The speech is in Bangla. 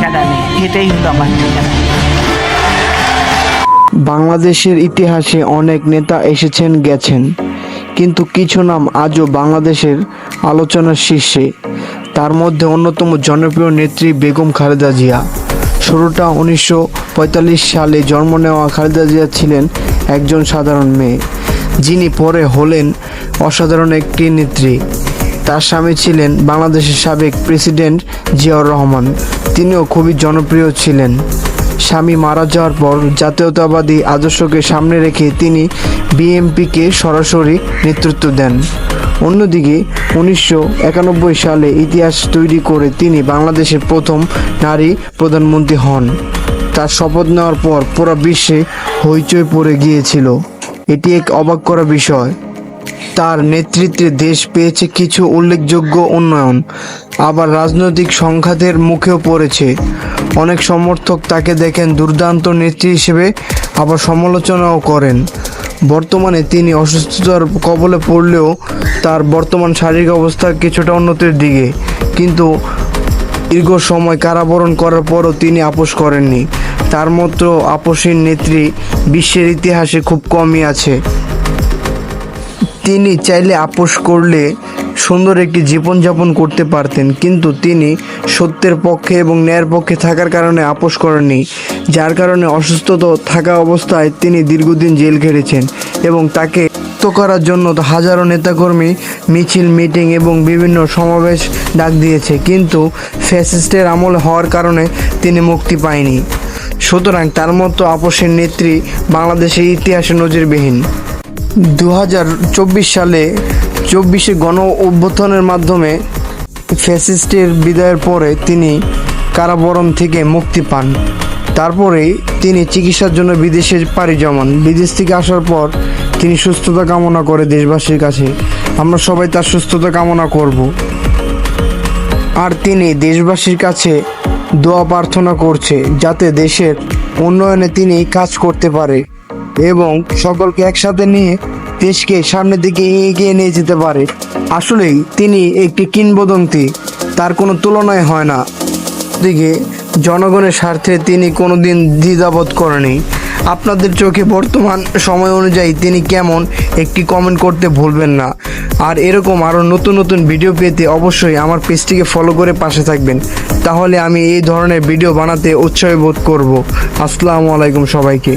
শিক্ষাটা নেই এটাই হলো আমার ঠিকানা বাংলাদেশের ইতিহাসে অনেক নেতা এসেছেন, গেছেন। কিন্তু কিছু নাম আজও বাংলাদেশের আলোচনার শীর্ষে। তার মধ্যে অন্যতম জনপ্রিয় নেত্রী বেগম খালেদা জিয়া। শুরুটা উনিশশো পঁয়তাল্লিশ সালে জন্ম নেওয়া খালেদা জিয়া ছিলেন একজন সাধারণ মেয়ে। যিনি পরে হলেন অসাধারণ একটি নেত্রী। তার স্বামী ছিলেন বাংলাদেশের সাবেক প্রেসিডেন্ট জিয়াউর রহমান। তিনিও খুবই জনপ্রিয় ছিলেন। স্বামী মারা যাওয়ার পর জাতীয়তাবাদী আদর্শকে সামনে রেখে তিনি বিএমপিকে সরাসরি নেতৃত্ব দেন। অন্যদিকে, উনিশশো একানব্বই সালে ইতিহাস তৈরি করে তিনি বাংলাদেশের প্রথম নারী প্রধানমন্ত্রী হন। তার শপথ নেওয়ার পর পুরো বিশ্বে হইচই পড়ে গিয়েছিল। এটি এক অবাক করা বিষয়। তার নেতৃত্বে দেশ পেয়েছে কিছু উল্লেখযোগ্য উন্নয়ন, আবার রাজনৈতিক সংঘাতের মুখেও পড়েছে। অনেক সমর্থক তাকে দেখেন দুর্দান্ত নেত্রী হিসেবে, আবার সমালোচনাও করেন। বর্তমানে তিনি অসুস্থতার কবলে পড়লেও তার বর্তমান শারীরিক অবস্থা কিছুটা উন্নতির দিকে। কিন্তু দীর্ঘ সময় কারাবরণ করার পরও তিনি আপোষ করেননি। তার মতো আপোষহীন নেত্রী বিশ্বের ইতিহাসে খুব কমই আছে। তিনি চাইলে আপোষ করলে সুন্দর একটি জীবনযাপন করতে পারতেন, কিন্তু তিনি সত্যের পক্ষে এবং ন্যায়ের পক্ষে থাকার কারণে আপোষ করেননি, যার কারণে অসুস্থতা থাকা অবস্থায় তিনি দীর্ঘদিন জেল খেটেছেন এবং তাকে মুক্ত করার জন্য হাজারো নেতাকর্মী, মিছিল, মিটিং এবং বিভিন্ন সমাবেশ ডাক দিয়েছে, কিন্তু ফ্যাসিস্টের আমল হওয়ার কারণে তিনি মুক্তি পায়নি। সুতরাং তার মতো আপোষের নেত্রী বাংলাদেশের ইতিহাসে নজিরবিহীন। দু হাজার চব্বিশ সালে চব্বিশে গণ অভ্যুত্থানের মাধ্যমে ফ্যাসিস্টের বিদায়ের পরে তিনি কারাবরণ থেকে মুক্তি পান। তারপরেই তিনি চিকিৎসার জন্য বিদেশে পাড়ি জমান। বিদেশ থেকে আসার পর তিনি সুস্থতা কামনা করে দেশবাসীর কাছে। আমরা সবাই তার সুস্থতা কামনা করব। আর তিনি দেশবাসীর কাছে দোয়া প্রার্থনা করছে যাতে দেশের উন্নয়নে তিনি কাজ করতে পারে। এবং সকলকে একসাথে নিয়ে দেশকে সামনের দিকে এগিয়ে নিয়ে যেতে পারে। আসলেই তিনি একটি কিংবদন্তি, তার কোনো তুলনায় হয় না। দিকে জনগণের স্বার্থে তিনি কোনোদিন দ্বিধাবোধ করেনি আপনাদের চোখে বর্তমান সময় অনুযায়ী তিনি কেমন, একটি কমেন্ট করতে ভুলবেন না। আর এরকম আরও নতুন নতুন ভিডিও পেতে অবশ্যই আমার পেজটিকে ফলো করে পাশে থাকবেন। তাহলে আমি এই ধরনের ভিডিও বানাতে উৎসাহ বোধ করব। আসসালামু আলাইকুম সবাইকে।